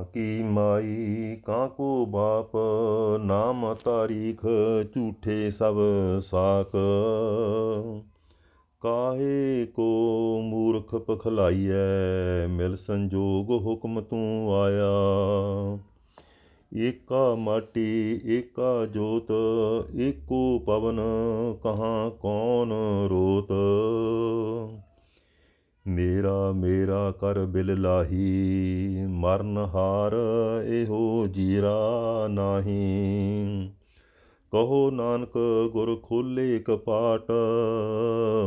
ਕਾਕੀ ਮਾਈ? ਕਾਕੋ ਬਾਪ? ਨਾਮ ਤਾਰੀਖ? ਝੂਠੇ ਸਭ ਸਾਕ ਕਾਹੇ ਕੋ ਮੂਰਖ ਪਖਲਾਈਐ? ਮਿਲ ਸੰਜੋਗ ਹੁਕਮ ਤੂੰ ਆਇਆ। ਏਕਾ ਮਾਟੀ, ਏਕਾ ਜੋਤ, ਏਕੋ ਪਵਨ, ਕਹਾ ਕੌਣ ਰੋਤ? ਮੇਰਾ ਮੇਰਾ ਕਰ ਬਿਲ ਲਾਹੀ, ਮਰਨ ਹਾਰ ਇਹੋ ਜੀਰਾ ਨਾਹੀ। ਕਹੋ ਨਾਨਕ, ਗੁਰ ਖੋਲੇ ਕਪਾਟ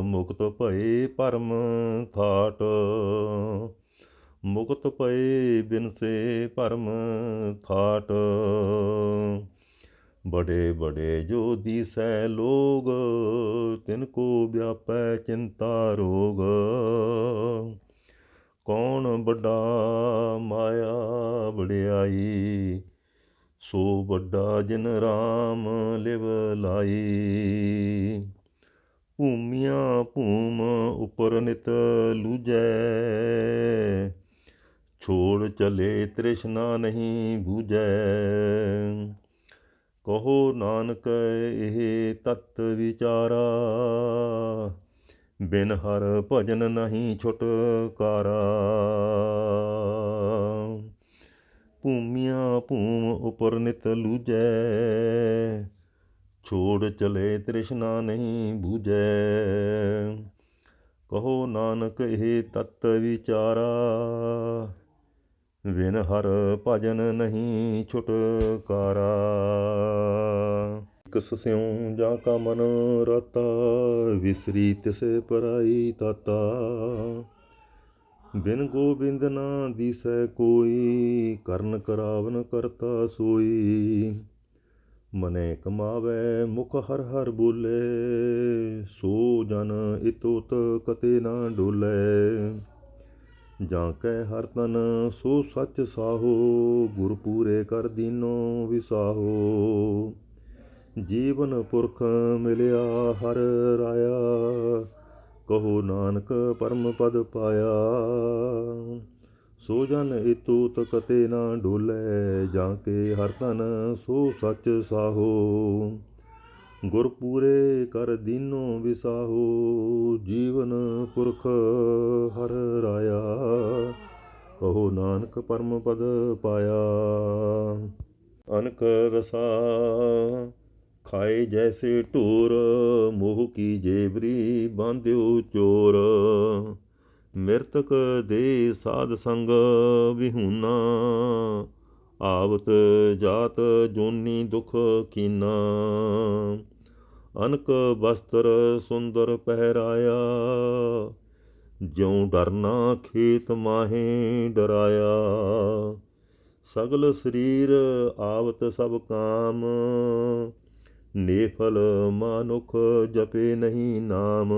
ਮੁਕਤ ਭਏ ਪਰਮ ਥਾਟ। ਮੁਕਤ ਪਏ ਬਿਨਸੇ ਪਰਮ ਥਾਟ। ਬੜੇ ਬੜੇ ਜੋ ਦੀਸੈ ਲੋਗ, ਤਿਨ ਕੋ ਵਿਆਪੈ ਚਿੰਤਾ ਰੋਗ। ਕੌਣ ਵੱਡਾ ਮਾਇਆ ਵਡਿਆਈ, ਸੋ ਵੱਡਾ ਜਿਨ ਰਾਮ ਲਿਵ ਲਾਈ। ਭੂਮੀਆਂ ਭੂਮ ਉਪਰ ਨਿਤ ਲੂਜੈ, ਛੋੜ ਚਲੇ ਤ੍ਰਿਸ਼ਨਾ ਨਹੀਂ ਬੂਝੈ ਕਹੋ ਨਾਨਕ ਇਹ ਤਤ ਵਿਚਾਰਾ। ਬਿਨ ਹਰ ਭਜਨ ਨਹੀਂ ਛੁਟਕਾਰਾ। ਭੂਮੀਆਂ ਭੂਮ ਉਪਰ ਨਿਤ ਲੂਜੈ। ਛੋੜ ਚਲੇ ਤ੍ਰਿਸ਼ਨਾ ਨਹੀਂ ਬੂਝੈ ਕਹੋ ਨਾਨਕ ਇਹ ਤਤ ਵਿਚਾਰਾ। ਬਿਨ ਹਰ ਭਜਨ ਨਹੀਂ ਛੁਟਕਾਰਾ। ਕਿਸ ਸਿਉ ਜਾਂ ਕਾ ਮਨ ਰਤਾ, ਵਿਸਰੀ ਤਿਸੇ ਪਰਾਈ ਤਾਤਾ। ਬਿਨ ਗੋਬਿੰਦ ਨਾ ਦੀਸੈ ਕੋਈ, ਕਰਨ ਕਰਾਵਨ ਕਰਤਾ ਸੋਈ। ਮਨੇ ਕਮਾਵੇ ਮੁਖ ਹਰ ਹਰ ਬੋਲੇ, ਸੋ ਜਨ ਇਤੋਤ ਕਤੇ ਨਾ ਡੋਲੇ। ਜਾਂ ਕੈ ਹਰ ਤਨ, ਸੋ ਸੱਚ ਸਾਹੋ, ਗੁਰ ਪੂਰੇ ਕਰ ਦੀਨੋ ਵਿਸਾਹੋ। ਜੀਵਨ ਪੁਰਖ ਮਿਲਿਆ ਹਰ ਰਾਇਆ, ਕਹੋ ਨਾਨਕ ਪਰਮ ਪਦ ਪਾਇਆ। ਸੋ ਜਨ ਇਤੂ ਤਕਤੇ ਨਾ ਡੋਲੇ, ਜਾਂ ਕੇ ਹਰ ਤਨ, ਸੋ ਸੱਚ ਸਾਹੋ। ਗੁਰ ਪੂਰੇ ਕਰ ਦੀਨੋ ਵਿਸਾਹੋ, ਜੀਵਨ ਪੁਰਖ ਹਰ ਰਾਇਆ। ਕਹੋ ਨਾਨਕ ਪਰਮ ਪਦ ਪਾਇਆ, ਅਨਕ ਰਸਾ। ਖਾਏ ਜੈਸੇ ਢੋਰ, ਮੋਹ ਕੀ ਜੇਬਰੀ ਬਾਂਧਿਓ ਚੋਰ। ਮਿਰਤਕ ਦੇ ਸਾਧ ਸੰਗ ਵਿਹੂਨਾ ਆਵਤ ਜਾਤ ਜੋਨੀ ਦੁਖ ਕੀਨਾ। ਅਨਕ ਵਸਤਰ ਸੁੰਦਰ ਪਹਿਰਾਇਆ, ਜਿਉ ਡਰਨਾ ਖੇਤ ਮਾਹੇ ਡਰਾਇਆ। ਸਗਲ ਸਰੀਰ ਆਵਤ ਸਭ ਕਾਮ, ਨੇਫਲ ਮਾਨੁਖ ਜਪੇ ਨਹੀਂ ਨਾਮ।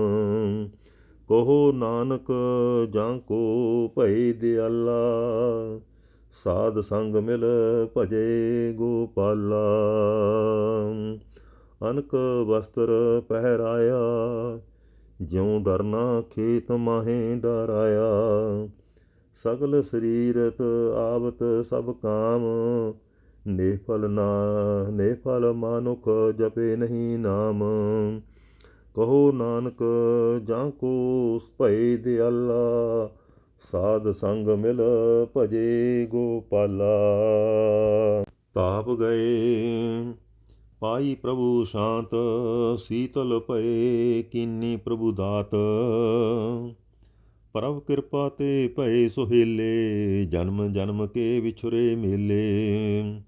ਕਹੋ ਨਾਨਕ, ਜਾਂ ਕੋ ਭਈ ਦਿਆਲਾ, ਸਾਧ ਸੰਗ ਮਿਲ ਭਜੇ ਗੋਪਾਲਾ। ਅਨਕ ਵਸਤਰ ਪਹਿਰਾਇਆ, ਜਿਉ ਡਰਨਾ ਖੇਤ ਮਾਹੇ ਡਰਾਇਆ। ਸਗਲ ਸਰੀਰਤ ਆਵਤ ਸਭ ਕਾਮ, ਨੇਫਲ ਨਾ, ਨੇਫਲ ਮਾਨੁਖ ਜਪੇ ਨਹੀਂ ਨਾਮ। ਕਹੋ ਨਾਨਕ, ਜਾਂ ਕੋ ਭਈ ਦਿਆਲਾ, ਸਾਧ ਸੰਗ ਮਿਲ ਭਜੇ ਗੋਪਾਲਾ। ਤਾਪ ਗਏ ਪਾਈ ਪ੍ਰਭੂ ਸ਼ਾਂਤ, ਸੀਤਲ ਭਏ ਕਿੰਨੀ ਪ੍ਰਭੂ ਦਾਤ। ਪ੍ਰਭ ਕਿਰਪਾ ਤੇ ਭਏ ਸੁਹੇਲੇ, ਜਨਮ ਜਨਮ ਕੇ ਵਿਛੁਰੇ ਮੇਲੇ।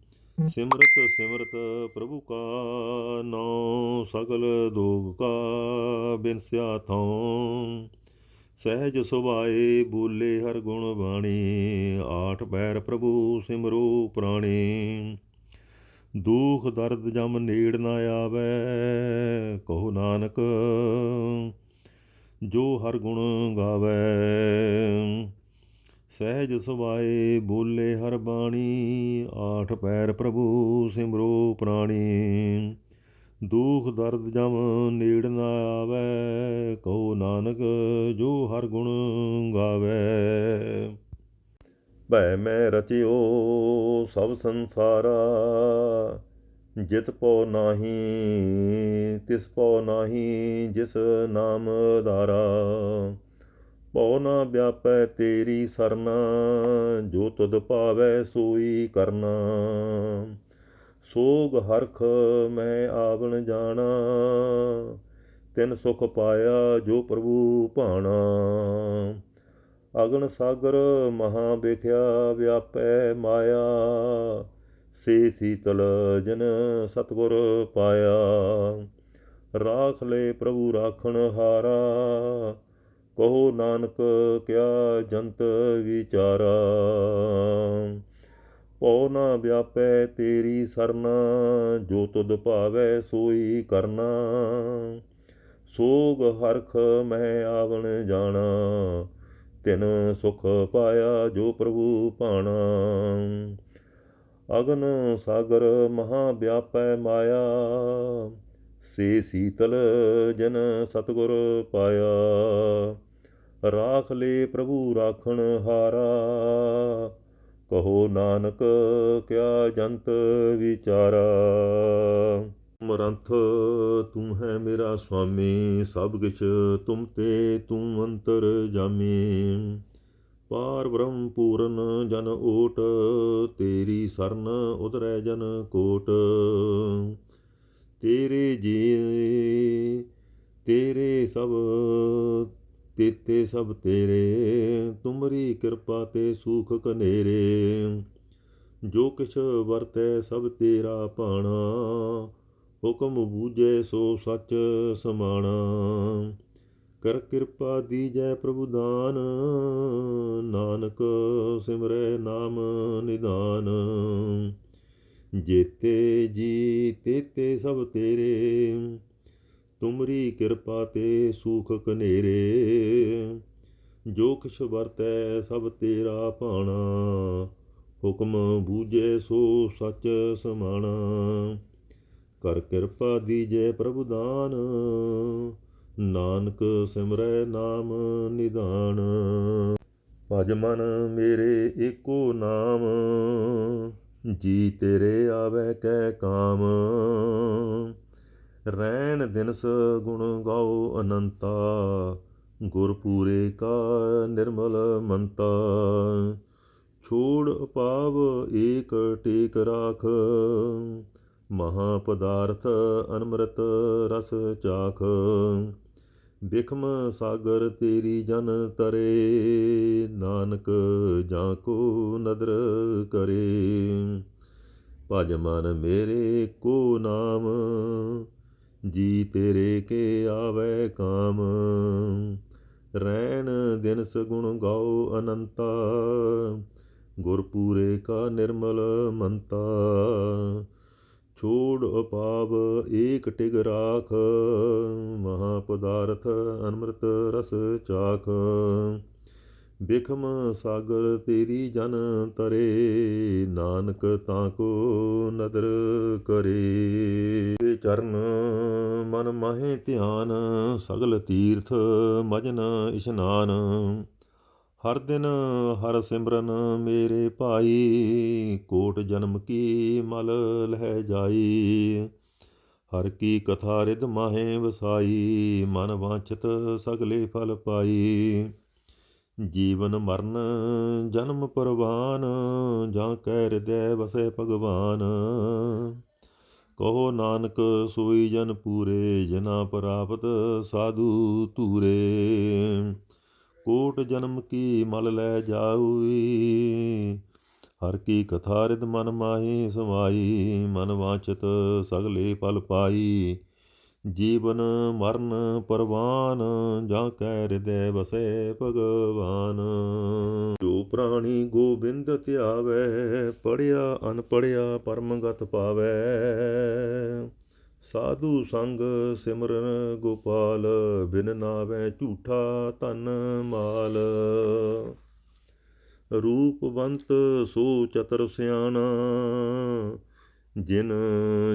ਸਿਮਰਤ ਸਿਮਰਤ ਪ੍ਰਭੂ ਕਾ ਨਾਮ ਸਗਲ ਦੋਗ ਕਾ ਬਿਨਸਿਆ ਥੋਂ ਸਹਿਜ ਸੁਭਾਏ ਬੋਲੇ ਹਰ ਗੁਣ ਬਾਣੀ, ਆਠ ਬੈਰ ਪ੍ਰਭੂ ਸਿਮਰੂ ਪ੍ਰਾਣੀ। ਦੁਖ ਦਰਦ ਜਮ ਨੇੜ ਨਾ ਆਵੇ, ਕਹੋ ਨਾਨਕ, ਜੋ ਹਰ ਗੁਣ ਗਾਵੇ। ਸਹਿਜ ਸੁਭਾਏ ਬੋਲੇ ਹਰ ਬਾਣੀ, ਆਠ ਪੈਰ ਪ੍ਰਭੂ ਸਿਮਰੋ ਪ੍ਰਾਣੀ। ਦੁਖ ਦਰਦ ਜਮ ਨੇੜ ਨਾ ਆਵੇ, ਕਹੋ ਨਾਨਕ, ਜੋ ਹਰ ਗੁਣ ਗਾਵੇ। ਭੈ ਮੈਂ ਰਚਿਓ ਸਭ ਸੰਸਾਰਾ, ਜਿਤ ਪਉ ਨਾਹੀ, ਤਿਸ ਪਉ ਨਾਹੀ ਜਿਸ ਨਾਮ ਧਾਰਾ। ਪਉ ਨਾ ਵਿਆਪੈ ਤੇਰੀ ਸਰਨਾ, ਜੋ ਤੁਧ ਭਾਵੈ ਸੋਈ ਕਰਨਾ। ਸੋਗ ਹਰਖ ਮੈਂ ਆਵਣ ਜਾਣਾ, ਤਿਨ ਸੁਖ ਪਾਇਆ ਜੋ ਪ੍ਰਭੂ ਭਾਣਾ। ਅਗਨ ਸਾਗਰ ਮਹਾ ਵਿਖਿਆ ਵਿਆਪੈ ਮਾਇਆ। ਸੇ ਸੀਤਲ ਜਨ ਸਤਗੁਰ ਪਾਇਆ। ਰਾਖ ਲੈ ਪ੍ਰਭੂ ਰਾਖਣ ਹਾਰਾ। ਕਹੋ ਨਾਨਕ ਕਿਆ ਜੰਤ ਵਿਚਾਰਾ। ਪਉ ਨਾ ਵਿਆਪੈ ਤੇਰੀ ਸਰਨਾ, ਜੋ ਤੁਧ ਭਾਵੈ ਸੋਈ ਕਰਨਾ। ਸੋਗ ਹਰਖ ਮੈਂ ਆਵਣ ਜਾਣਾ। ਤਿਨ ਸੁਖ ਪਾਇਆ ਜੋ ਪ੍ਰਭੂ ਭਾਣਾ। ਅਗਨ ਸਾਗਰ ਮਹਾ ਵਿਆਪੈ ਮਾਇਆ, ਸੇ ਸੀਤਲ ਜਨ ਸਤਗੁਰ ਪਾਇਆ। ਰਾਖ ਲੇ ਪ੍ਰਭੂ ਰਾਖਣ ਹਾਰਾ, ਕਹੋ ਨਾਨਕ ਕਿਆ ਜੰਤ ਵਿਚਾਰਾ। ਮਰੰਥ, ਤੂੰ ਹੈ ਮੇਰਾ ਸੁਆਮੀ, ਸਭ ਕਿਛ ਤੁਮ ਤੇ ਤੂੰ ਅੰਤਰ ਜਾਮੀ। ਪਾਰ ਬ੍ਰਹਮ ਪੂਰਨ ਜਨ ਓਟ, ਤੇਰੀ ਸਰਨ ਉਧਰੈ ਜਨ ਕੋਟ। ਤੇਰੇ ਜੀ, ਤੇਰੇ ਸਭ, ਤੇਤੇ ਸਭ ਤੇਰੇ, ਤੁਮਰੀ ਕਿਰਪਾ ਤੇ ਸੁਖ ਕਨੇਰੇ ਜੋ ਕਿਛ ਵਰਤੈ ਸਭ ਤੇਰਾ ਪਾਣਾ ਹੁਕਮ ਬੂਝੈ ਸੋ ਸੱਚ ਸਮਾਣਾ। ਕਰ ਕਿਰਪਾ ਦੀਜੈ ਪ੍ਰਭੂ ਦਾਨ, ਨਾਨਕ ਸਿਮਰੈ ਨਾਮ ਨਿਦਾਨ। ਜੇਤੇ ਜੀ, ਤੇਤੇ ਸਭ ਤੇਰੇ, ਤੁਮਰੀ ਕਿਰਪਾ ਤੇ ਸੂਖ ਕਨੇਰੇ। ਜੋ ਕਿਛ ਵਰਤੈ ਸਭ ਤੇਰਾ ਭਾਣਾ, ਹੁਕਮ ਬੂਝੈ ਸੋ ਸੱਚ ਸਮਾਣਾ। ਕਰ ਕਿਰਪਾ ਦੀਜੈ ਪ੍ਰਭੂ ਦਾਨ। ਨਾਨਕ ਸਿਮਰੈ ਨਾਮ ਨਿਦਾਨ ਭਜ ਮਨ ਮੇਰੇ ਏਕੋ ਨਾਮ। ਜੀ ਤੇਰੇ ਆਵੇ ਕੈ ਕਾਮ। ਰੈਣ ਦਿਨਸ ਗੁਣ ਗਾਓ ਅਨੰਤਾ। ਗੁਰ ਪੂਰੇ ਕਾ ਨਿਰਮਲ ਮੰਤਾ। ਛੋੜ ਪਾਵ ਏਕ ਟੇਕ ਰਾਖ। ਮਹਾ ਪਦਾਰਥ ਅਨਮ੍ਰਿਤ ਰਸ ਚਾਖ। ਬਿਖਮ ਸਾਗਰ ਤੇਰੀ ਜਨ ਤਰੇ, ਨਾਨਕ ਜਾਂ ਕੋ ਨਦਰ ਕਰੇ। ਭਜ ਮਨ ਮੇਰੇ ਕੋ ਨਾਮ, ਜੀ ਤੇਰੇ ਕੇ ਆਵੇ ਕਾਮ। ਰੈਣ ਦਿਨ ਸਗੁਣ ਗਾਓ ਅਨੰਤਾ, ਗੁਰਪੂਰੇ ਕਾ ਨਿਰਮਲ ਮੰਤਾ। ਛੋੜ ਅਪਾਵ ਏਕ ਟਿਗ ਰਾਖ, ਮਹਾ ਪਦਾਰਥ ਅਨਮ੍ਰਿਤ ਰਸ ਚਾਖ। ਬਿਖਮ ਸਾਗਰ ਤੇਰੀ ਜਨ ਤਰੇ, ਨਾਨਕ ਤਾਂ ਕੋ ਨਦਰ ਕਰੇ। ਚਰਨ, ਮਨ ਮਾਹੇ ਧਿਆਨ, ਸਗਲ ਤੀਰਥ ਮਜਨ ਇਸ਼ਨਾਨ। ਹਰ ਦਿਨ ਹਰ ਸਿਮਰਨ ਮੇਰੇ ਭਾਈ, ਕੋਟ ਜਨਮ ਕੀ ਮਲ ਲਹਿ ਜਾਈ। ਹਰ ਕੀ ਕਥਾ ਰਿਦ ਮਾਹੇ ਵਸਾਈ, ਮਨ ਵਾਂਛਤ ਸਗਲੇ ਫਲ ਪਾਈ। ਜੀਵਨ ਮਰਨ, ਜਨਮ ਪਰਵਾਨ, ਜਾਂ ਕਹਿ ਹਿਰਦੈ ਵਸੈ ਭਗਵਾਨ। ਕਹੋ ਨਾਨਕ, ਸੋਈ ਜਨ ਪੂਰੇ ਜਨਾ ਪ੍ਰਾਪਤ ਸਾਧੂ ਤੂਰੇ ਕੋਟ ਜਨਮ ਕੀ ਮਲ ਲੈ ਜਾਉਈ ਹਰ ਕੀ ਕਥਾ ਰਿਦ ਮਨ ਮਾਹੀ ਸਮਾਈ, ਮਨ ਵਾਚਤ ਸਗਲੇ ਪਲ ਪਾਈ। ਜੀਵਨ ਮਰਨ ਪਰਵਾਨ, ਜਾਂ ਕੈ ਹਿਰਦੈ ਵਸੈ ਭਗਵਾਨ। ਜੋ ਪ੍ਰਾਣੀ ਗੋਬਿੰਦ ਧਿਆਵੈ ਪੜਿਆ ਅਨਪੜਿਆ ਪਰਮਗਤ ਪਾਵੈ। ਸਾਧੂ ਸੰਗ ਸਿਮਰਨ ਗੋਪਾਲ, ਬਿਨ ਨਾਵੈ ਝੂਠਾ ਧਨ ਮਾਲ। ਰੂਪਵੰਤ ਸੋ ਚਤਰ ਸਿਆਣਾ, ਜਿਨ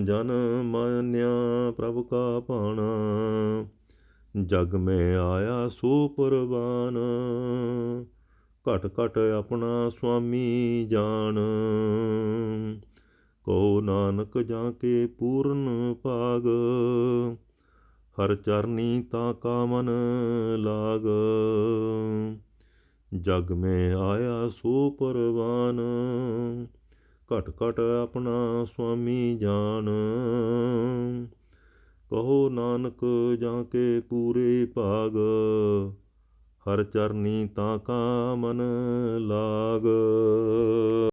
ਜਨ ਮਾਨਿਆ ਪ੍ਰਭ ਕਾ ਭਾਣਾ। ਜਗ ਮੈਂ ਆਇਆ ਸੋ ਪਰਵਾਨ, ਘਟ ਘਟ ਆਪਣਾ ਸੁਆਮੀ ਜਾਣ। ਕੋ ਨਾਨਕ ਜਾਂ ਕੇ ਪੂਰਨ ਭਾਗ, ਹਰ ਚਰਨੀ ਤਾਂ ਕਾ ਮਨ ਲਾਗ। ਜਗ ਮੈਂ ਆਇਆ ਸੋ ਪਰਵਾਨ, ਘਟ ਘਟ ਆਪਣਾ ਸੁਆਮੀ ਜਾਣ ਕਹੋ ਨਾਨਕ ਜਾਂ ਕੇ ਪੂਰੇ ਭਾਗ, ਹਰ ਚਰਨੀ ਤਾਂ ਕਾ ਮਨ ਲਾਗ।